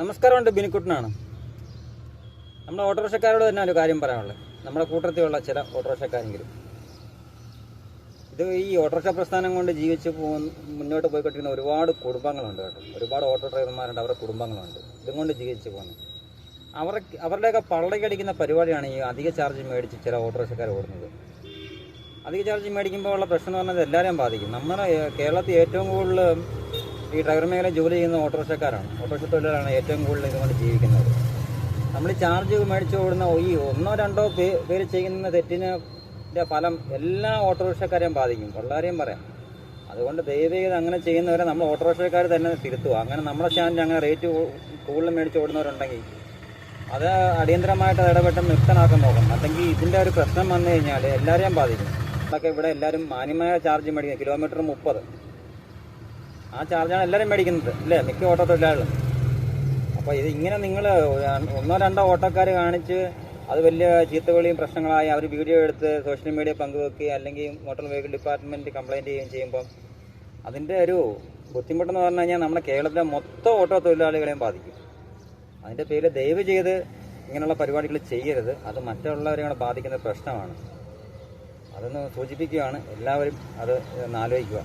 നമസ്കാരമുണ്ട് ബിനിക്കുട്ടനാണ്. നമ്മുടെ ഓട്ടോറിക്ഷക്കാരോട് തന്നെ ഒരു കാര്യം പറയാനുള്ളത്. നമ്മുടെ കൂട്ടത്തിലുള്ള ചില ഓട്ടോറിക്ഷക്കാരെങ്കിലും. ഇത് ഈ ഓട്ടോറിക്ഷ പ്രസ്ഥാനം കൊണ്ട് ജീവിച്ച് പോകുന്ന മുന്നോട്ട് പോയിക്കൊണ്ടിരിക്കുന്ന ഒരുപാട് കുടുംബങ്ങളുണ്ട് കേട്ടോ. ഒരുപാട് ഓട്ടോ ഡ്രൈവർമാരുണ്ട് അവരുടെ കുടുംബങ്ങളുണ്ട്. ഇതും കൊണ്ട് ജീവിച്ച് പോകുന്നത് അവർക്ക് അവരുടെയൊക്കെ പള്ളക്കടിക്കുന്ന പരിപാടിയാണ് ഈ അധിക ചാർജ് മേടിച്ച് ചില ഓട്ടോറിക്ഷക്കാർ ഓടുന്നത്. അധിക ചാർജ് മേടിക്കുമ്പോൾ ഉള്ള പ്രശ്നം എന്ന് പറഞ്ഞാൽ എല്ലാവരെയും ബാധിക്കും. നമ്മുടെ കേരളത്തിൽ ഏറ്റവും കൂടുതൽ ഈ ഡ്രൈവർ മേഖല ജോലി ചെയ്യുന്ന ഓട്ടോറിക്ഷക്കാരാണ്. ഓട്ടോറിക്ഷ തൊഴിലാളികളാണ് ഏറ്റവും കൂടുതൽ ഇതുകൊണ്ട് ജീവിക്കുന്നത്. നമ്മൾ ചാർജ് മേടിച്ചു ഓടുന്ന ഈ ഒന്നോ രണ്ടോ പേര് ചെയ്യുന്ന തെറ്റിന് ഫലം എല്ലാ ഓട്ടോറിക്ഷക്കാരെയും ബാധിക്കും. എല്ലാവരെയും പറയാം. അതുകൊണ്ട് ദയവ് അങ്ങനെ ചെയ്യുന്നവരെ നമ്മൾ ഓട്ടോറിക്ഷക്കാർ തന്നെ തിരുത്തുക. അങ്ങനെ നമ്മുടെ സ്റ്റാൻഡിൽ അങ്ങനെ റേറ്റ് കൂടുതൽ മേടിച്ച് ഓടുന്നവരുണ്ടെങ്കിൽ അത് അടിയന്തരമായിട്ട് ഇടപെട്ട് നിർത്തനാക്കാൻ നോക്കണം. അല്ലെങ്കിൽ ഇതിന്റെ ഒരു പ്രശ്നം വന്നു കഴിഞ്ഞാൽ എല്ലാവരെയും ബാധിക്കും. അതൊക്കെ ഇവിടെ എല്ലാവരും മാന്യമായ ചാർജ് മേടിക്കുന്നത് കിലോമീറ്റർ മുപ്പത്. ആ ചാർജാണ് എല്ലാവരും മേടിക്കുന്നത് അല്ലേ? മിക്ക ഓട്ടോ തൊഴിലാളികളും അപ്പോൾ ഇത് ഇങ്ങനെ നിങ്ങൾ ഒന്നോ രണ്ടോ ഓട്ടോക്കാർ കാണിച്ച് അത് വലിയ ചീത്തവിളിയും പ്രശ്നങ്ങളായി അവർ വീഡിയോ എടുത്ത് സോഷ്യൽ മീഡിയ പങ്കുവെക്കുകയും അല്ലെങ്കിൽ മോട്ടോർ വെഹിക്കിൾ ഡിപ്പാർട്ട്മെന്റ് കംപ്ലയിന്റ് ചെയ്യുകയും ചെയ്യുമ്പം അതിന്റെ ഒരു ബുദ്ധിമുട്ടെന്ന് പറഞ്ഞു കഴിഞ്ഞാൽ നമ്മുടെ കേരളത്തിലെ മൊത്തം ഓട്ടോ തൊഴിലാളികളെയും ബാധിക്കും. അതിന്റെ പേരിൽ ദയവ് ചെയ്ത് ഇങ്ങനെയുള്ള പരിപാടികൾ ചെയ്യരുത്. അത് മറ്റുള്ളവരെ കൂടെ ബാധിക്കുന്ന പ്രശ്നമാണ്. അതൊന്ന് സൂചിപ്പിക്കുകയാണ്. എല്ലാവരും അത് ആലോചിക്കുക.